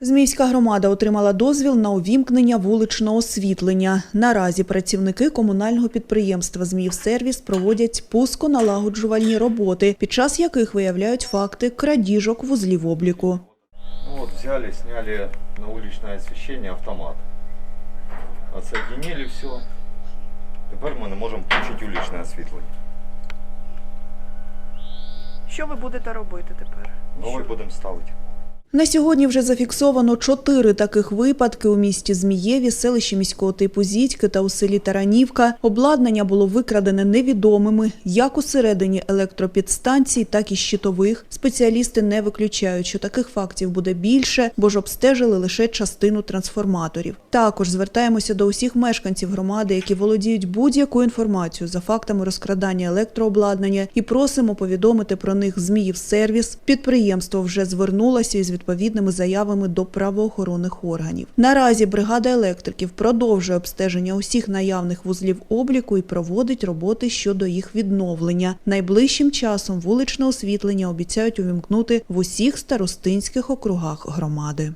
Зміївська громада отримала дозвіл на увімкнення вуличного освітлення. Наразі працівники комунального підприємства «Зміївсервіс» проводять пусконалагоджувальні роботи, під час яких виявляють факти крадіжок вузлів обліку. Ну вот взяли, сняли на уличное освещение автомат. Отсоединили все. Тепер ми не можемо включити уличне освітлення. Що ви будете робити тепер? Новий будемо ставити. На сьогодні вже зафіксовано чотири таких випадки у місті Змієві, селищі міського типу Зітьки та у селі Таранівка. Обладнання було викрадене невідомими як усередині електропідстанцій, так і щитових. Спеціалісти не виключають, що таких фактів буде більше, бо ж обстежили лише частину трансформаторів. Також звертаємося до усіх мешканців громади, які володіють будь-якою інформацією за фактами розкрадання електрообладнання, і просимо повідомити про них Зміїв сервіс. Підприємство вже звернулося із відповідними заявами до правоохоронних органів. Наразі бригада електриків продовжує обстеження усіх наявних вузлів обліку і проводить роботи щодо їх відновлення. Найближчим часом вуличне освітлення обіцяють увімкнути в усіх старостинських округах громади.